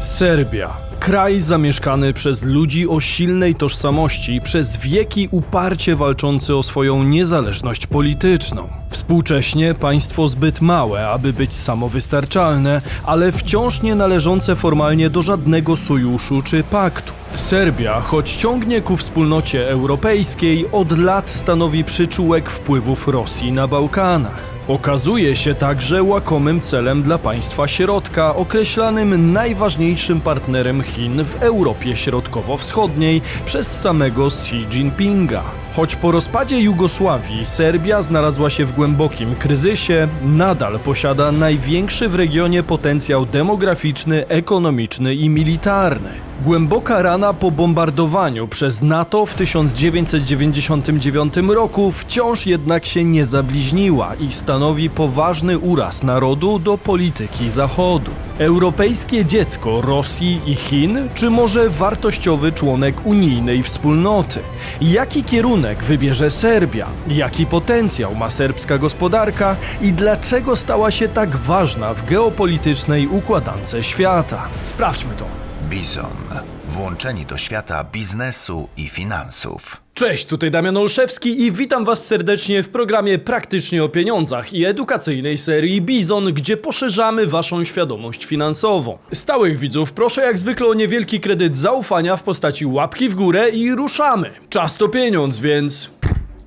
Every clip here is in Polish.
Serbia. Kraj zamieszkany przez ludzi o silnej tożsamości, przez wieki uparcie walczący o swoją niezależność polityczną. Współcześnie państwo zbyt małe, aby być samowystarczalne, ale wciąż nie należące formalnie do żadnego sojuszu czy paktu. Serbia, choć ciągnie ku wspólnocie europejskiej, od lat stanowi przyczółek wpływów Rosji na Bałkanach. Okazuje się także łakomym celem dla państwa środka, określanym najważniejszym partnerem Chin w Europie Środkowo-Wschodniej przez samego Xi Jinpinga. Choć po rozpadzie Jugosławii Serbia znalazła się w głębokim kryzysie, nadal posiada największy w regionie potencjał demograficzny, ekonomiczny i militarny. Głęboka rana po bombardowaniu przez NATO w 1999 roku wciąż jednak się nie zabliźniła i stanowi poważny uraz narodu do polityki Zachodu. Europejskie dziecko Rosji i Chin, czy może wartościowy członek unijnej wspólnoty? Jaki kierunek wybierze Serbia? Jaki potencjał ma serbska gospodarka i dlaczego stała się tak ważna w geopolitycznej układance świata? Sprawdźmy to. Bizon. Włączeni do świata biznesu i finansów. Cześć, tutaj Damian Olszewski i witam Was serdecznie w programie Praktycznie o pieniądzach i edukacyjnej serii Bizon, gdzie poszerzamy Waszą świadomość finansową. Stałych widzów proszę jak zwykle o niewielki kredyt zaufania w postaci łapki w górę i ruszamy. Czas to pieniądz, więc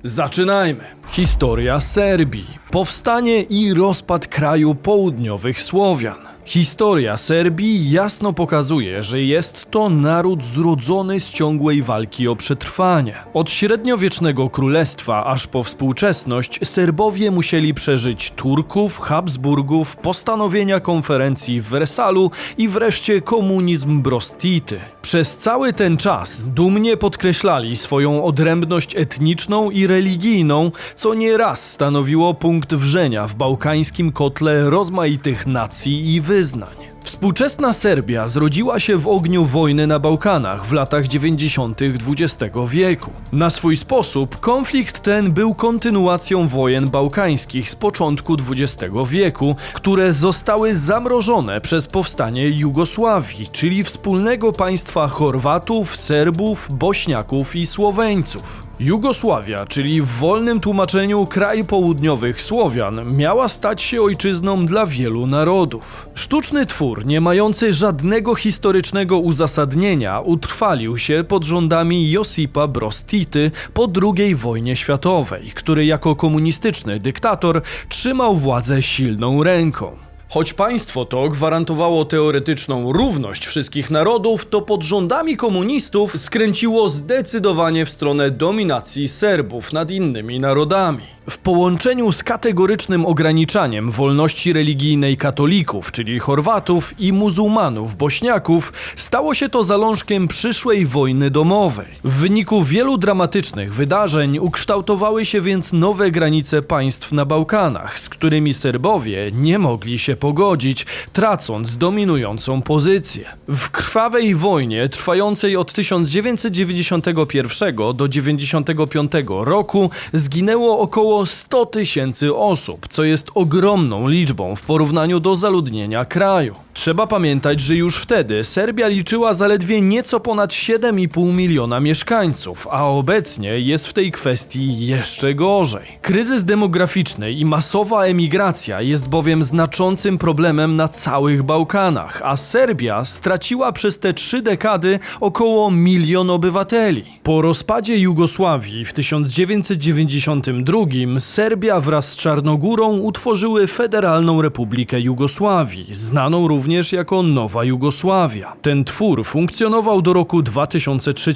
zaczynajmy. Historia Serbii. Powstanie i rozpad kraju południowych Słowian. Historia Serbii jasno pokazuje, że jest to naród zrodzony z ciągłej walki o przetrwanie. Od średniowiecznego królestwa aż po współczesność Serbowie musieli przeżyć Turków, Habsburgów, postanowienia konferencji w Wersalu i wreszcie komunizm Brostity. Przez cały ten czas dumnie podkreślali swoją odrębność etniczną i religijną, co nieraz stanowiło punkt wrzenia w bałkańskim kotle rozmaitych nacji i wyznań. Współczesna Serbia zrodziła się w ogniu wojny na Bałkanach w latach 90. XX wieku. Na swój sposób konflikt ten był kontynuacją wojen bałkańskich z początku XX wieku, które zostały zamrożone przez powstanie Jugosławii, czyli wspólnego państwa Chorwatów, Serbów, Bośniaków i Słoweńców. Jugosławia, czyli w wolnym tłumaczeniu kraj południowych Słowian, miała stać się ojczyzną dla wielu narodów. Sztuczny twór, nie mający żadnego historycznego uzasadnienia, utrwalił się pod rządami Josipa Broz Tity po II wojnie światowej, który jako komunistyczny dyktator trzymał władzę silną ręką. Choć państwo to gwarantowało teoretyczną równość wszystkich narodów, to pod rządami komunistów skręciło zdecydowanie w stronę dominacji Serbów nad innymi narodami. W połączeniu z kategorycznym ograniczaniem wolności religijnej katolików, czyli Chorwatów i muzułmanów Bośniaków, stało się to zalążkiem przyszłej wojny domowej. W wyniku wielu dramatycznych wydarzeń ukształtowały się więc nowe granice państw na Bałkanach, z którymi Serbowie nie mogli się pogodzić, tracąc dominującą pozycję. W krwawej wojnie trwającej od 1991 do 1995 roku zginęło około 100 tysięcy osób, co jest ogromną liczbą w porównaniu do zaludnienia kraju. Trzeba pamiętać, że już wtedy Serbia liczyła zaledwie nieco ponad 7,5 miliona mieszkańców, a obecnie jest w tej kwestii jeszcze gorzej. Kryzys demograficzny i masowa emigracja jest bowiem znaczącym problemem na całych Bałkanach, a Serbia straciła przez te trzy dekady około milion obywateli. Po rozpadzie Jugosławii w 1992 Serbia wraz z Czarnogórą utworzyły Federalną Republikę Jugosławii, znaną również jako Nowa Jugosławia. Ten twór funkcjonował do roku 2003,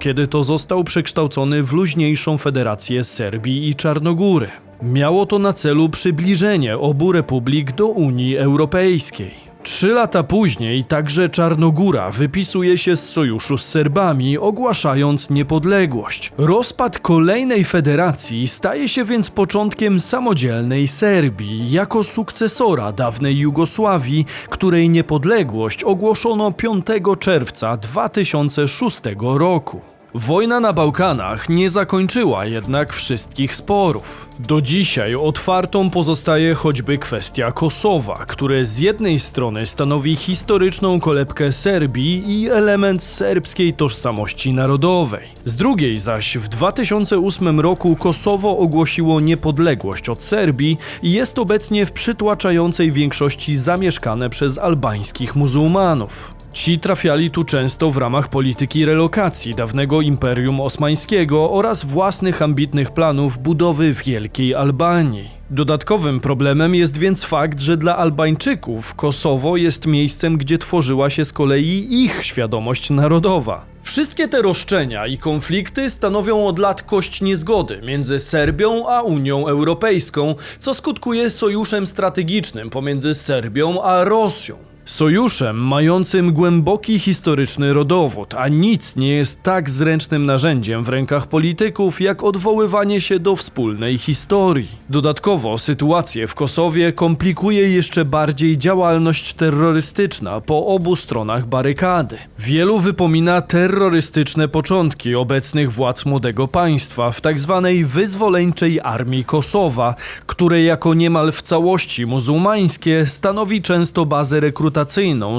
kiedy to został przekształcony w luźniejszą federację Serbii i Czarnogóry. Miało to na celu przybliżenie obu republik do Unii Europejskiej. Trzy lata później także Czarnogóra wypisuje się z sojuszu z Serbami, ogłaszając niepodległość. Rozpad kolejnej federacji staje się więc początkiem samodzielnej Serbii, jako sukcesora dawnej Jugosławii, której niepodległość ogłoszono 5 czerwca 2006 roku. Wojna na Bałkanach nie zakończyła jednak wszystkich sporów. Do dzisiaj otwartą pozostaje choćby kwestia Kosowa, które z jednej strony stanowi historyczną kolebkę Serbii i element serbskiej tożsamości narodowej. Z drugiej zaś w 2008 roku Kosowo ogłosiło niepodległość od Serbii i jest obecnie w przytłaczającej większości zamieszkane przez albańskich muzułmanów. Ci trafiali tu często w ramach polityki relokacji dawnego Imperium Osmańskiego oraz własnych ambitnych planów budowy Wielkiej Albanii. Dodatkowym problemem jest więc fakt, że dla Albańczyków Kosowo jest miejscem, gdzie tworzyła się z kolei ich świadomość narodowa. Wszystkie te roszczenia i konflikty stanowią od lat kość niezgody między Serbią a Unią Europejską, co skutkuje sojuszem strategicznym pomiędzy Serbią a Rosją. Sojuszem mającym głęboki historyczny rodowód, a nic nie jest tak zręcznym narzędziem w rękach polityków, jak odwoływanie się do wspólnej historii. Dodatkowo sytuację w Kosowie komplikuje jeszcze bardziej działalność terrorystyczna po obu stronach barykady. Wielu wypomina terrorystyczne początki obecnych władz młodego państwa w tzw. wyzwoleńczej armii Kosowa, które jako niemal w całości muzułmańskie stanowi często bazę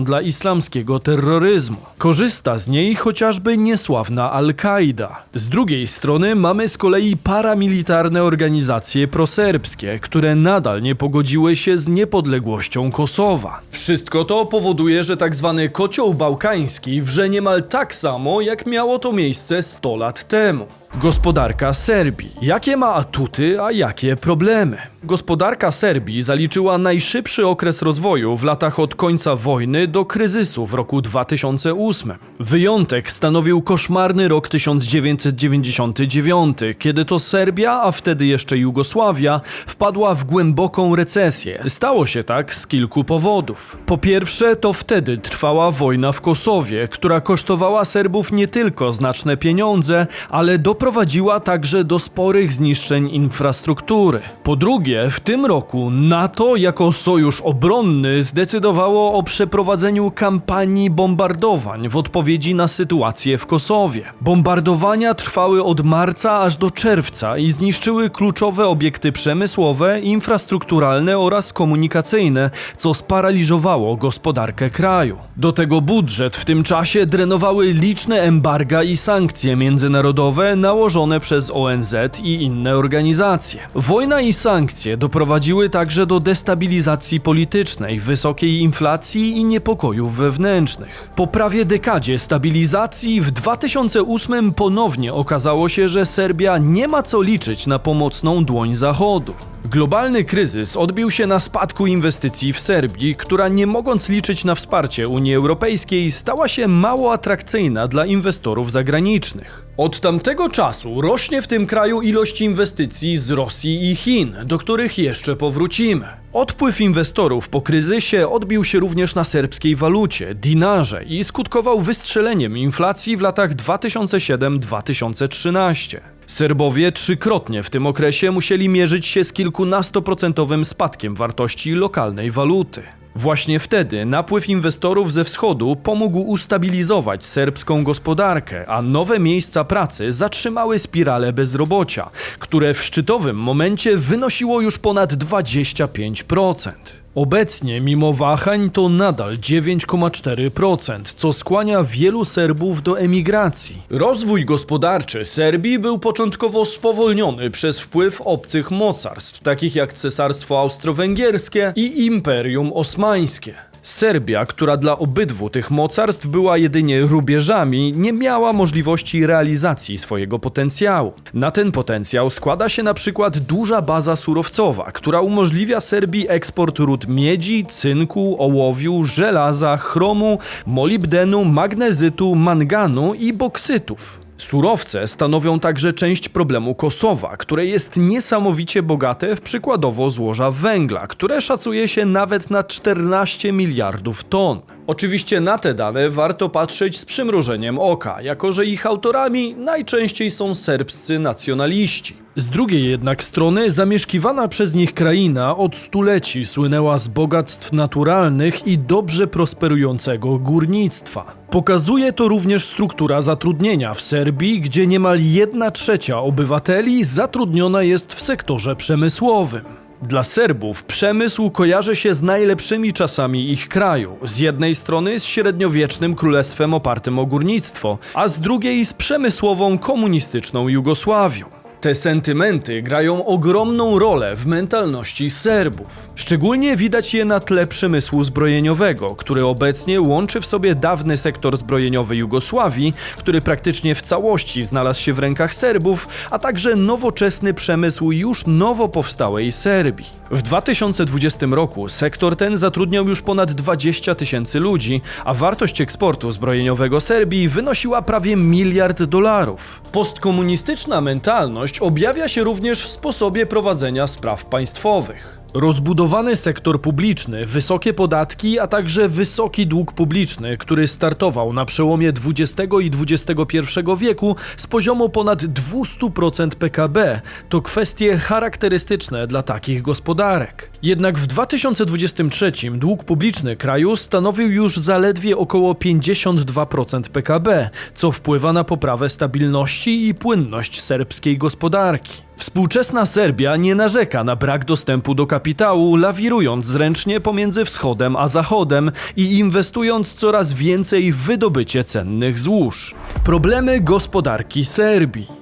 dla islamskiego terroryzmu. Korzysta z niej chociażby niesławna Al-Kaida. Z drugiej strony mamy z kolei paramilitarne organizacje proserbskie, które nadal nie pogodziły się z niepodległością Kosowa. Wszystko to powoduje, że tak zwany kocioł bałkański wrze niemal tak samo, jak miało to miejsce 100 lat temu. Gospodarka Serbii. Jakie ma atuty, a jakie problemy? Gospodarka Serbii zaliczyła najszybszy okres rozwoju w latach od końca wojny do kryzysu w roku 2008. Wyjątek stanowił koszmarny rok 1999, kiedy to Serbia, a wtedy jeszcze Jugosławia, wpadła w głęboką recesję. Stało się tak z kilku powodów. Po pierwsze, to wtedy trwała wojna w Kosowie, która kosztowała Serbów nie tylko znaczne pieniądze, ale doprowadziła także do sporych zniszczeń infrastruktury. Po drugie, w tym roku NATO jako sojusz obronny zdecydowało o przeprowadzeniu kampanii bombardowań w odpowiedzi na sytuację w Kosowie. Bombardowania trwały od marca aż do czerwca i zniszczyły kluczowe obiekty przemysłowe, infrastrukturalne oraz komunikacyjne, co sparaliżowało gospodarkę kraju. Do tego budżet w tym czasie drenowały liczne embarga i sankcje międzynarodowe nałożone przez ONZ i inne organizacje. Wojna i sankcje doprowadziły także do destabilizacji politycznej, wysokiej inflacji i niepokojów wewnętrznych. Po prawie dekadzie stabilizacji w 2008 ponownie okazało się, że Serbia nie ma co liczyć na pomocną dłoń Zachodu. Globalny kryzys odbił się na spadku inwestycji w Serbii, która nie mogąc liczyć na wsparcie Unii Europejskiej, stała się mało atrakcyjna dla inwestorów zagranicznych. Od tamtego czasu rośnie w tym kraju ilość inwestycji z Rosji i Chin, do których jeszcze powrócimy. Odpływ inwestorów po kryzysie odbił się również na serbskiej walucie, dinarze i skutkował wystrzeleniem inflacji w latach 2007-2013. Serbowie trzykrotnie w tym okresie musieli mierzyć się z kilkunastoprocentowym spadkiem wartości lokalnej waluty. Właśnie wtedy napływ inwestorów ze wschodu pomógł ustabilizować serbską gospodarkę, a nowe miejsca pracy zatrzymały spiralę bezrobocia, które w szczytowym momencie wynosiło już ponad 25%. Obecnie, mimo wahań, to nadal 9,4%, co skłania wielu Serbów do emigracji. Rozwój gospodarczy Serbii był początkowo spowolniony przez wpływ obcych mocarstw, takich jak Cesarstwo Austro-Węgierskie i Imperium Osmańskie. Serbia, która dla obydwu tych mocarstw była jedynie rubieżami, nie miała możliwości realizacji swojego potencjału. Na ten potencjał składa się na przykład duża baza surowcowa, która umożliwia Serbii eksport ród miedzi, cynku, ołowiu, żelaza, chromu, molibdenu, magnezytu, manganu i boksytów. Surowce stanowią także część problemu Kosowa, które jest niesamowicie bogate w przykładowo złoża węgla, które szacuje się nawet na 14 miliardów ton. Oczywiście na te dane warto patrzeć z przymrużeniem oka, jako że ich autorami najczęściej są serbscy nacjonaliści. Z drugiej jednak strony zamieszkiwana przez nich kraina od stuleci słynęła z bogactw naturalnych i dobrze prosperującego górnictwa. Pokazuje to również struktura zatrudnienia w Serbii, gdzie niemal 1 trzecia obywateli zatrudniona jest w sektorze przemysłowym. Dla Serbów przemysł kojarzy się z najlepszymi czasami ich kraju. Z jednej strony z średniowiecznym królestwem opartym o górnictwo, a z drugiej z przemysłową komunistyczną Jugosławią. Te sentymenty grają ogromną rolę w mentalności Serbów. Szczególnie widać je na tle przemysłu zbrojeniowego, który obecnie łączy w sobie dawny sektor zbrojeniowy Jugosławii, który praktycznie w całości znalazł się w rękach Serbów, a także nowoczesny przemysł już nowo powstałej Serbii. W 2020 roku sektor ten zatrudniał już ponad 20 tysięcy ludzi, a wartość eksportu zbrojeniowego Serbii wynosiła prawie miliard dolarów. Postkomunistyczna mentalność objawia się również w sposobie prowadzenia spraw państwowych. Rozbudowany sektor publiczny, wysokie podatki, a także wysoki dług publiczny, który startował na przełomie XX i XXI wieku z poziomu ponad 200% PKB, to kwestie charakterystyczne dla takich gospodarek. Jednak w 2023 dług publiczny kraju stanowił już zaledwie około 52% PKB, co wpływa na poprawę stabilności i płynność serbskiej gospodarki. Współczesna Serbia nie narzeka na brak dostępu do kapitału, lawirując zręcznie pomiędzy wschodem a zachodem i inwestując coraz więcej w wydobycie cennych złóż. Problemy gospodarki Serbii.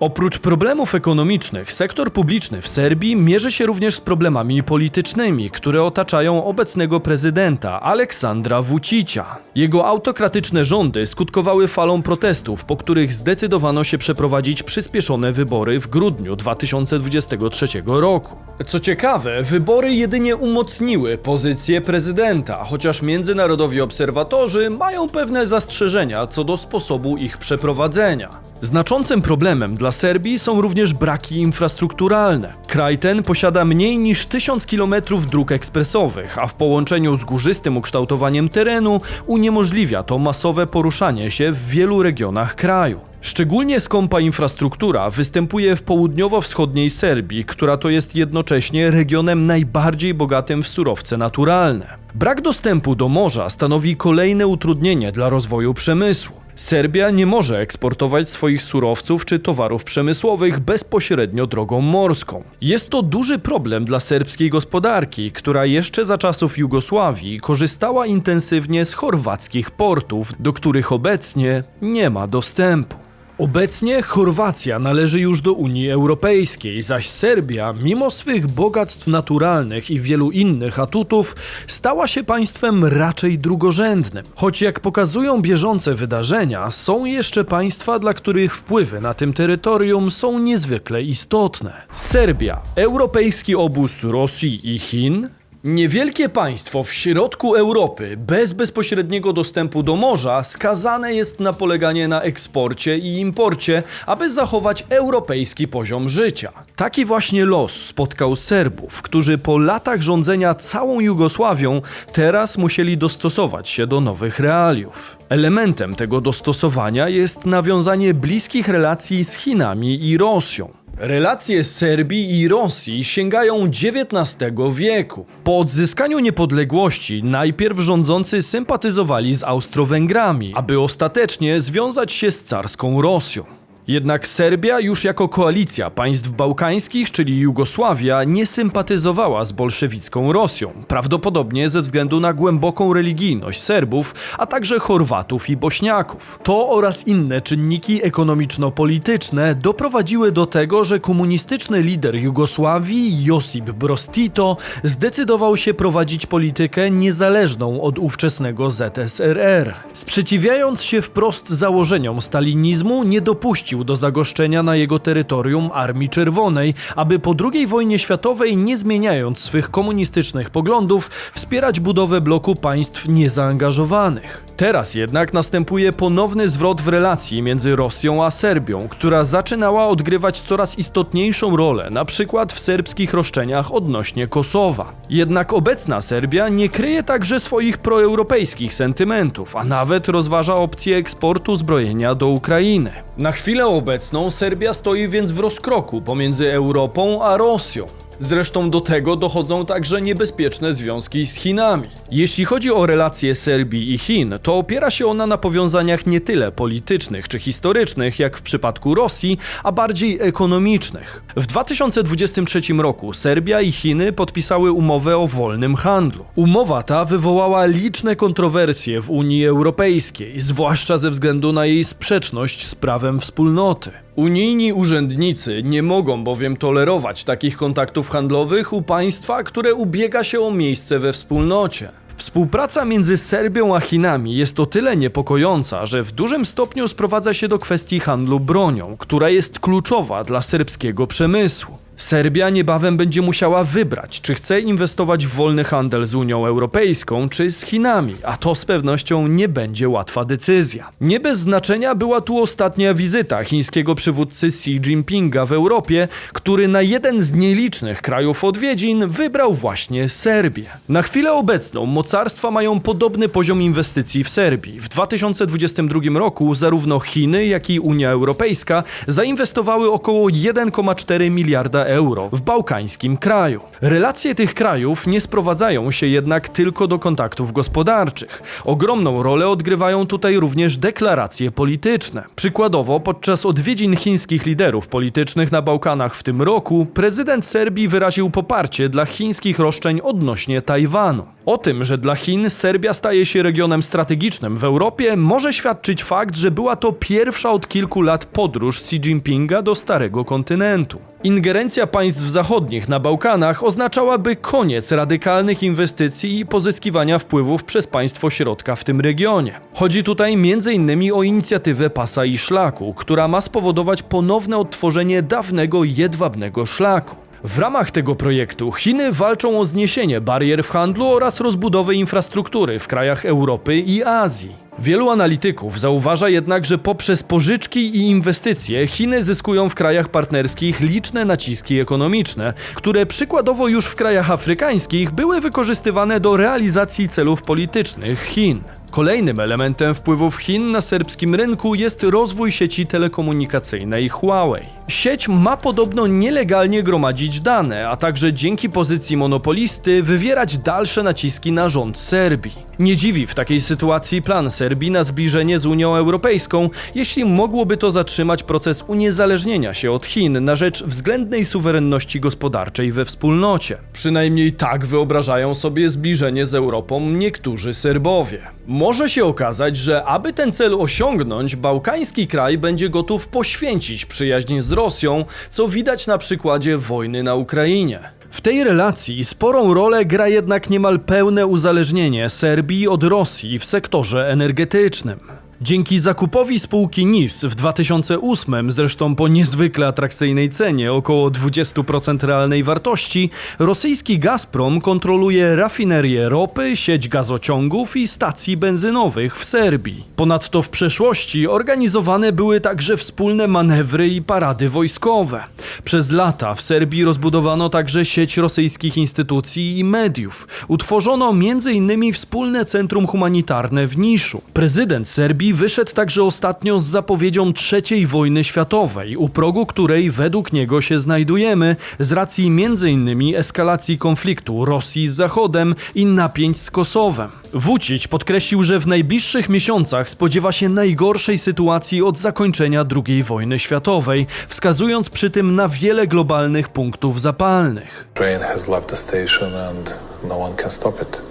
Oprócz problemów ekonomicznych, sektor publiczny w Serbii mierzy się również z problemami politycznymi, które otaczają obecnego prezydenta Aleksandra Vucicia. Jego autokratyczne rządy skutkowały falą protestów, po których zdecydowano się przeprowadzić przyspieszone wybory w grudniu 2023 roku. Co ciekawe, wybory jedynie umocniły pozycję prezydenta, chociaż międzynarodowi obserwatorzy mają pewne zastrzeżenia co do sposobu ich przeprowadzenia. Znaczącym problemem dla Serbii są również braki infrastrukturalne. Kraj ten posiada mniej niż 1000 km dróg ekspresowych, a w połączeniu z górzystym ukształtowaniem terenu uniemożliwia to masowe poruszanie się w wielu regionach kraju. Szczególnie skąpa infrastruktura występuje w południowo-wschodniej Serbii, która to jest jednocześnie regionem najbardziej bogatym w surowce naturalne. Brak dostępu do morza stanowi kolejne utrudnienie dla rozwoju przemysłu. Serbia nie może eksportować swoich surowców czy towarów przemysłowych bezpośrednio drogą morską. Jest to duży problem dla serbskiej gospodarki, która jeszcze za czasów Jugosławii korzystała intensywnie z chorwackich portów, do których obecnie nie ma dostępu. Obecnie Chorwacja należy już do Unii Europejskiej, zaś Serbia, mimo swych bogactw naturalnych i wielu innych atutów, stała się państwem raczej drugorzędnym. Choć jak pokazują bieżące wydarzenia, są jeszcze państwa, dla których wpływy na tym terytorium są niezwykle istotne. Serbia, europejski obóz Rosji i Chin, Niewielkie państwo w środku Europy, bez bezpośredniego dostępu do morza, skazane jest na poleganie na eksporcie i imporcie, aby zachować europejski poziom życia. Taki właśnie los spotkał Serbów, którzy po latach rządzenia całą Jugosławią teraz musieli dostosować się do nowych realiów. Elementem tego dostosowania jest nawiązanie bliskich relacji z Chinami i Rosją. Relacje Serbii i Rosji sięgają XIX wieku. Po odzyskaniu niepodległości najpierw rządzący sympatyzowali z Austro-Węgrami, aby ostatecznie związać się z carską Rosją. Jednak Serbia już jako koalicja państw bałkańskich, czyli Jugosławia, nie sympatyzowała z bolszewicką Rosją, prawdopodobnie ze względu na głęboką religijność Serbów, a także Chorwatów i Bośniaków. To oraz inne czynniki ekonomiczno-polityczne doprowadziły do tego, że komunistyczny lider Jugosławii, Josip Broz Tito, zdecydował się prowadzić politykę niezależną od ówczesnego ZSRR. Sprzeciwiając się wprost założeniom stalinizmu, nie dopuścił do zagoszczenia na jego terytorium Armii Czerwonej, aby po II wojnie światowej, nie zmieniając swych komunistycznych poglądów, wspierać budowę bloku państw niezaangażowanych. Teraz jednak następuje ponowny zwrot w relacji między Rosją a Serbią, która zaczynała odgrywać coraz istotniejszą rolę, na przykład w serbskich roszczeniach odnośnie Kosowa. Jednak obecna Serbia nie kryje także swoich proeuropejskich sentymentów, a nawet rozważa opcję eksportu zbrojenia do Ukrainy. Na chwilę obecną Serbia stoi więc w rozkroku pomiędzy Europą a Rosją. Zresztą do tego dochodzą także niebezpieczne związki z Chinami. Jeśli chodzi o relacje Serbii i Chin, to opiera się ona na powiązaniach nie tyle politycznych czy historycznych, jak w przypadku Rosji, a bardziej ekonomicznych. W 2023 roku Serbia i Chiny podpisały umowę o wolnym handlu. Umowa ta wywołała liczne kontrowersje w Unii Europejskiej, zwłaszcza ze względu na jej sprzeczność z prawem wspólnoty. Unijni urzędnicy nie mogą bowiem tolerować takich kontaktów handlowych u państwa, które ubiega się o miejsce we wspólnocie. Współpraca między Serbią a Chinami jest o tyle niepokojąca, że w dużym stopniu sprowadza się do kwestii handlu bronią, która jest kluczowa dla serbskiego przemysłu. Serbia niebawem będzie musiała wybrać, czy chce inwestować w wolny handel z Unią Europejską, czy z Chinami, a to z pewnością nie będzie łatwa decyzja. Nie bez znaczenia była tu ostatnia wizyta chińskiego przywódcy Xi Jinpinga w Europie, który na jeden z nielicznych krajów odwiedzin wybrał właśnie Serbię. Na chwilę obecną mocarstwa mają podobny poziom inwestycji w Serbii. W 2022 roku zarówno Chiny, jak i Unia Europejska zainwestowały około 1,4 miliarda euro w bałkańskim kraju. Relacje tych krajów nie sprowadzają się jednak tylko do kontaktów gospodarczych. Ogromną rolę odgrywają tutaj również deklaracje polityczne. Przykładowo, podczas odwiedzin chińskich liderów politycznych na Bałkanach w tym roku, prezydent Serbii wyraził poparcie dla chińskich roszczeń odnośnie Tajwanu. O tym, że dla Chin Serbia staje się regionem strategicznym w Europie, może świadczyć fakt, że była to pierwsza od kilku lat podróż Xi Jinpinga do Starego Kontynentu. Ingerencja państw zachodnich na Bałkanach oznaczałaby koniec radykalnych inwestycji i pozyskiwania wpływów przez państwo środka w tym regionie. Chodzi tutaj m.in. o inicjatywę Pasa i Szlaku, która ma spowodować ponowne odtworzenie dawnego jedwabnego szlaku. W ramach tego projektu Chiny walczą o zniesienie barier w handlu oraz rozbudowę infrastruktury w krajach Europy i Azji. Wielu analityków zauważa jednak, że poprzez pożyczki i inwestycje Chiny zyskują w krajach partnerskich liczne naciski ekonomiczne, które przykładowo już w krajach afrykańskich były wykorzystywane do realizacji celów politycznych Chin. Kolejnym elementem wpływów Chin na serbskim rynku jest rozwój sieci telekomunikacyjnej Huawei. Sieć ma podobno nielegalnie gromadzić dane, a także dzięki pozycji monopolisty wywierać dalsze naciski na rząd Serbii. Nie dziwi w takiej sytuacji plan Serbii na zbliżenie z Unią Europejską, jeśli mogłoby to zatrzymać proces uniezależnienia się od Chin na rzecz względnej suwerenności gospodarczej we wspólnocie. Przynajmniej tak wyobrażają sobie zbliżenie z Europą niektórzy Serbowie. Może się okazać, że aby ten cel osiągnąć, bałkański kraj będzie gotów poświęcić przyjaźń z Rosją, co widać na przykładzie wojny na Ukrainie. W tej relacji sporą rolę gra jednak niemal pełne uzależnienie Serbii od Rosji w sektorze energetycznym. Dzięki zakupowi spółki NIS w 2008, zresztą po niezwykle atrakcyjnej cenie, około 20% realnej wartości, rosyjski Gazprom kontroluje rafinerię ropy, sieć gazociągów i stacji benzynowych w Serbii. Ponadto w przeszłości organizowane były także wspólne manewry i parady wojskowe. Przez lata w Serbii rozbudowano także sieć rosyjskich instytucji i mediów. Utworzono m.in. wspólne centrum humanitarne w Niszu. Prezydent Serbii wyszedł także ostatnio z zapowiedzią III wojny światowej, u progu której według niego się znajdujemy z racji m.in. eskalacji konfliktu Rosji z Zachodem i napięć z Kosowem. Vucic podkreślił, że w najbliższych miesiącach spodziewa się najgorszej sytuacji od zakończenia II wojny światowej, wskazując przy tym na wiele globalnych punktów zapalnych. train has left the station and no one can stop it.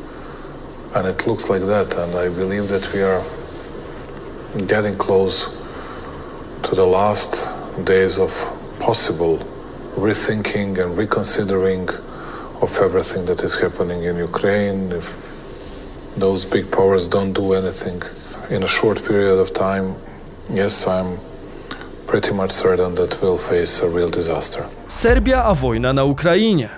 And it looks like that, and I believe that we are getting close to the last days of possible rethinking and reconsidering of everything that is happening in Ukraine. If those big powers don't do anything in a short period of time, yes, I'm pretty much certain that we'll face a real disaster. Serbia a wojna na Ukrainie.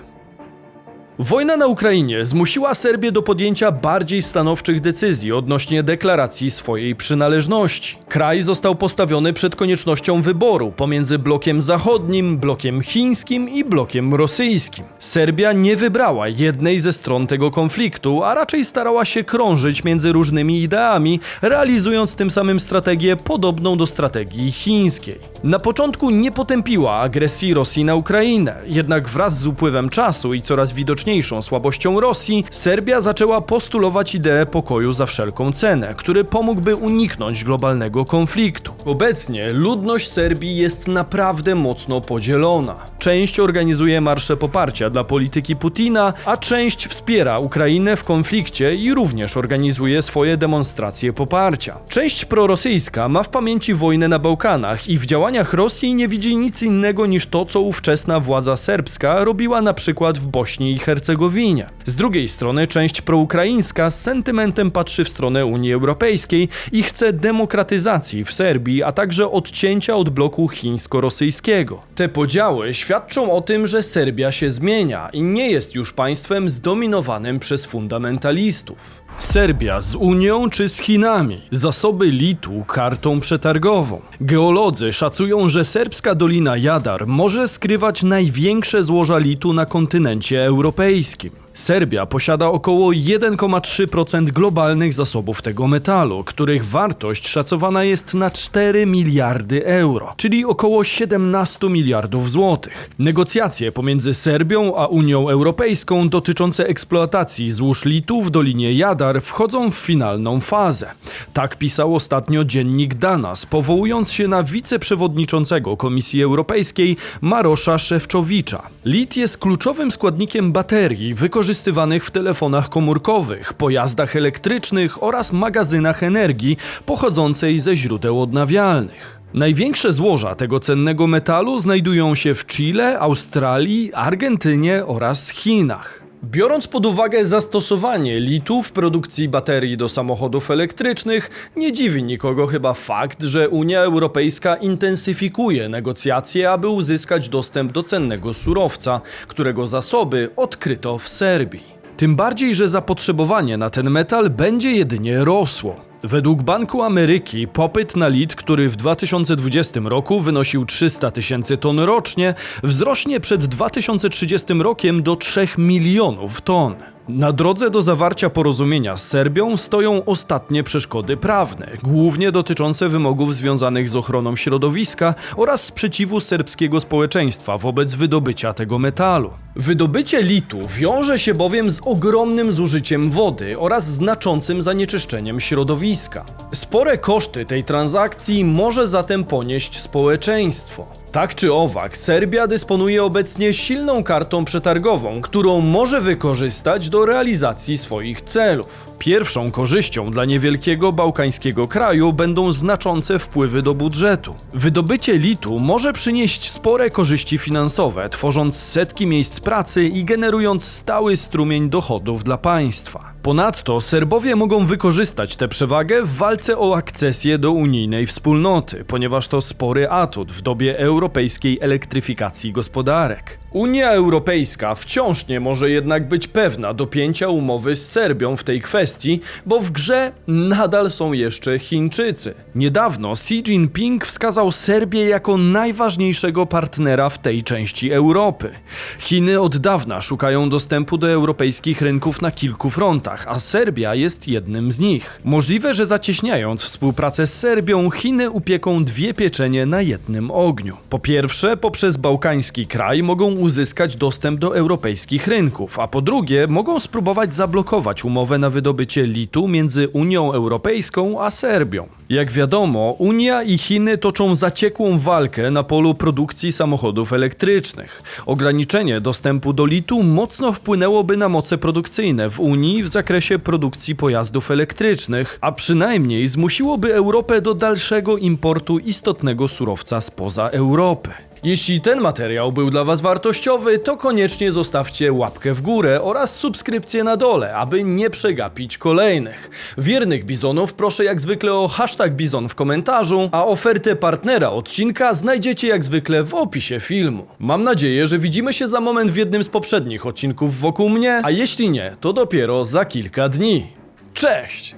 Wojna na Ukrainie zmusiła Serbię do podjęcia bardziej stanowczych decyzji odnośnie deklaracji swojej przynależności. Kraj został postawiony przed koniecznością wyboru pomiędzy blokiem zachodnim, blokiem chińskim i blokiem rosyjskim. Serbia nie wybrała jednej ze stron tego konfliktu, a raczej starała się krążyć między różnymi ideami, realizując tym samym strategię podobną do strategii chińskiej. Na początku nie potępiła agresji Rosji na Ukrainę, jednak wraz z upływem czasu i coraz widoczniejszą słabością Rosji, Serbia zaczęła postulować ideę pokoju za wszelką cenę, który pomógłby uniknąć globalnego konfliktu. Obecnie ludność Serbii jest naprawdę mocno podzielona. Część organizuje marsze poparcia dla polityki Putina, a część wspiera Ukrainę w konflikcie i również organizuje swoje demonstracje poparcia. Część prorosyjska ma w pamięci wojnę na Bałkanach i w działaniach Rosji nie widzi nic innego niż to, co ówczesna władza serbska robiła na przykład w Bośni i Hercegowinie. Z drugiej strony część proukraińska z sentymentem patrzy w stronę Unii Europejskiej i chce demokratyzacji w Serbii, a także odcięcia od bloku chińsko-rosyjskiego. Te podziały świadczą o tym, że Serbia się zmienia i nie jest już państwem zdominowanym przez fundamentalistów. Serbia z Unią czy z Chinami? Zasoby litu kartą przetargową. Geolodzy szacują, że serbska Dolina Jadar może skrywać największe złoża litu na kontynencie europejskim. Serbia posiada około 1,3% globalnych zasobów tego metalu, których wartość szacowana jest na 4 miliardy euro, czyli około 17 miliardów złotych. Negocjacje pomiędzy Serbią a Unią Europejską dotyczące eksploatacji złóż litu w Dolinie Jadar wchodzą w finalną fazę. Tak pisał ostatnio dziennik Danas, powołując się na wiceprzewodniczącego Komisji Europejskiej Marosza Szewczowicza. Lit jest kluczowym składnikiem baterii wykorzystywanych w telefonach komórkowych, pojazdach elektrycznych oraz magazynach energii pochodzącej ze źródeł odnawialnych. Największe złoża tego cennego metalu znajdują się w Chile, Australii, Argentynie oraz Chinach. Biorąc pod uwagę zastosowanie litu w produkcji baterii do samochodów elektrycznych, nie dziwi nikogo chyba fakt, że Unia Europejska intensyfikuje negocjacje, aby uzyskać dostęp do cennego surowca, którego zasoby odkryto w Serbii. Tym bardziej, że zapotrzebowanie na ten metal będzie jedynie rosło. Według Banku Ameryki popyt na lit, który w 2020 roku wynosił 300 tysięcy ton rocznie, wzrośnie przed 2030 rokiem do 3 milionów ton. Na drodze do zawarcia porozumienia z Serbią stoją ostatnie przeszkody prawne, głównie dotyczące wymogów związanych z ochroną środowiska oraz sprzeciwu serbskiego społeczeństwa wobec wydobycia tego metalu. Wydobycie litu wiąże się bowiem z ogromnym zużyciem wody oraz znaczącym zanieczyszczeniem środowiska. Spore koszty tej transakcji może zatem ponieść społeczeństwo. Tak czy owak, Serbia dysponuje obecnie silną kartą przetargową, którą może wykorzystać do realizacji swoich celów. Pierwszą korzyścią dla niewielkiego bałkańskiego kraju będą znaczące wpływy do budżetu. Wydobycie litu może przynieść spore korzyści finansowe, tworząc setki miejsc pracy i generując stały strumień dochodów dla państwa. Ponadto Serbowie mogą wykorzystać tę przewagę w walce o akcesję do unijnej wspólnoty, ponieważ to spory atut w dobie europejskiej elektryfikacji gospodarek. Unia Europejska wciąż nie może jednak być pewna dopięcia umowy z Serbią w tej kwestii, bo w grze nadal są jeszcze Chińczycy. Niedawno Xi Jinping wskazał Serbię jako najważniejszego partnera w tej części Europy. Chiny od dawna szukają dostępu do europejskich rynków na kilku frontach, a Serbia jest jednym z nich. Możliwe, że zacieśniając współpracę z Serbią, Chiny upieką dwie pieczenie na jednym ogniu. Po pierwsze, poprzez bałkański kraj mogą uzyskać dostęp do europejskich rynków, a po drugie, mogą spróbować zablokować umowę na wydobycie litu między Unią Europejską a Serbią. Jak wiadomo, Unia i Chiny toczą zaciekłą walkę na polu produkcji samochodów elektrycznych. Ograniczenie dostępu do litu mocno wpłynęłoby na moce produkcyjne w Unii w zakresie produkcji pojazdów elektrycznych, a przynajmniej zmusiłoby Europę do dalszego importu istotnego surowca spoza Europy. Jeśli ten materiał był dla Was wartościowy, to koniecznie zostawcie łapkę w górę oraz subskrypcję na dole, aby nie przegapić kolejnych. Wiernych bizonów proszę jak zwykle o hashtag hashtag Bizon w komentarzu, a ofertę partnera odcinka znajdziecie jak zwykle w opisie filmu. Mam nadzieję, że widzimy się za moment w jednym z poprzednich odcinków wokół mnie, a jeśli nie, to dopiero za kilka dni. Cześć!